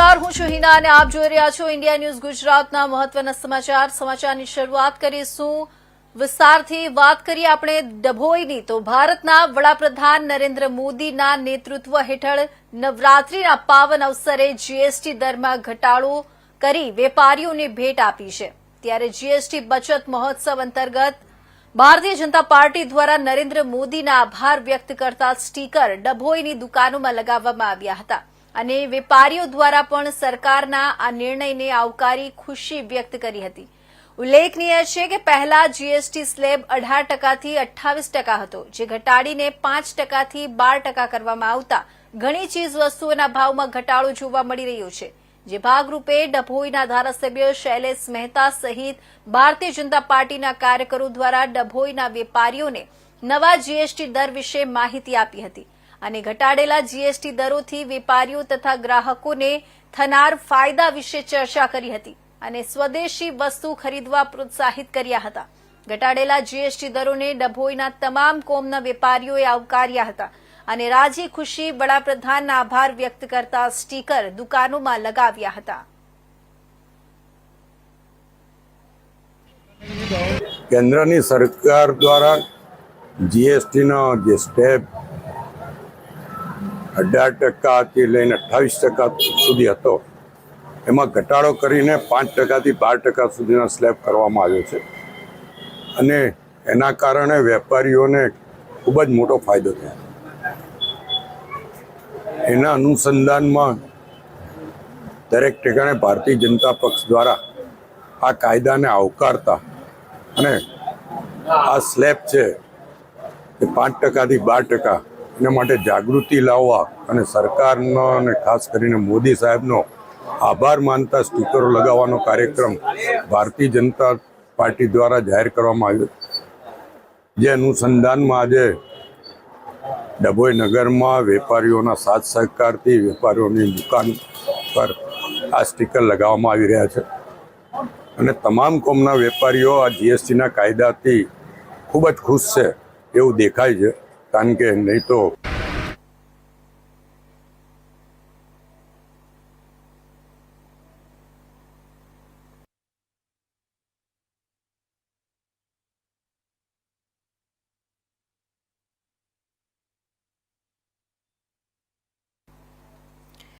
નમસ્કાર, હું છું હિના અને આપ જોઈ રહ્યા છો ઇન્ડિયા ન્યૂઝ ગુજરાતના મહત્વના સમાચાર. સમાચારની શરૂઆત કરીશું. વિસ્તારથી વાત કરીએ આપણે ડભોઈની. તો ભારતના વડાપ્રધાન નરેન્દ્ર મોદીના નેતૃત્વ હેઠળ નવરાત્રીના પાવન અવસરે જીએસટી દરમાં ઘટાડો કરી વેપારીઓને ભેટ આપી છે. ત્યારે જીએસટી બચત મહોત્સવ અંતર્ગત ભારતીય જનતા પાર્ટી દ્વારા નરેન્દ્ર મોદીના આભાર વ્યક્ત કરતા સ્ટીકર ડભોઈની દુકાનોમાં લગાવવામાં આવ્યા હતા. અને વેપારીઓ દ્વારા પણ સરકારના આ નિર્ણયને આવકારી ખુશી વ્યક્ત કરી હતી. ઉલ્લેખનીય છે કે પહેલા જીએસટી સ્લેબ અઢાર ટકાથી અઠ્ઠાવીસ ટકા હતો, જે ઘટાડીને પાંચ ટકાથી બાર ટકા કરવામાં આવતા ઘણી ચીજ વસ્તુઓના ભાવમાં ઘટાડો જોવા મળી રહ્યો છે, જે ભાગરૂપે ડભોઈના ધારાસભ્ય શૈલેષ મહેતા સહિત ભારતીય જનતા પાર્ટીના કાર્યકરો દ્વારા ડભોઈના વેપારીઓને નવા જીએસટી દર વિશે માહિતી આપી હતી. અને ઘટાડેલા જીએસટી દરોથી વેપારીઓ તથા ગ્રાહકોને થનાર ફાયદા વિશે ચર્ચા કરી હતી અને સ્વદેશી વસ્તુ ખરીદવા પ્રોત્સાહિત કર્યા હતા. ઘટાડેલા જીએસટી દરોને ડભોઈના તમામ કોમના વેપારીઓએ આવકાર્યા હતા અને રાજી ખુશી વડાપ્રધાનના આભાર વ્યક્ત કરતા સ્ટીકર દુકાનોમાં લગાવ્યા હતા. કેન્દ્રની સરકાર દ્વારા જીએસટીનો જે સ્ટેપ અઢાર ટકાથી લઈને અઠ્ઠાવીસ ટકા સુધી હતો. એમાં ઘટાડો કરીને પાંચ ટકાથી બાર ટકા સુધીનો સ્લેબ કરવામાં આવ્યો છે. અને એના કારણે વેપારીઓને ખૂબ જ મોટો ફાયદો થયો. એના અનુસંધાનમાં દરેક ઠેકાણે ભારતીય જનતા પક્ષ દ્વારા આ કાયદાને આવકારતા અને આ સ્લેબ છે એ પાંચ ટકાથી બાર ટકા એના માટે જાગૃતિ લાવવા અને સરકારનો અને ખાસ કરીને મોદી સાહેબનો આભાર માનતા સ્ટીકરો લગાવવાનો કાર્યક્રમ ભારતીય જનતા પાર્ટી દ્વારા જાહેર કરવામાં આવ્યો જે અનુસંધાનમાં આજે ડભોઈ નગરમાં વેપારીઓના સાથ સહકારથી વેપારીઓની દુકાન પર આ સ્ટીકર લગાવવામાં આવી રહ્યા છે. અને તમામ કોમના વેપારીઓ આ જીએસટીના કાયદાથી ખૂબ જ ખુશ છે એવું દેખાય છે. કારણ કે નહીં તો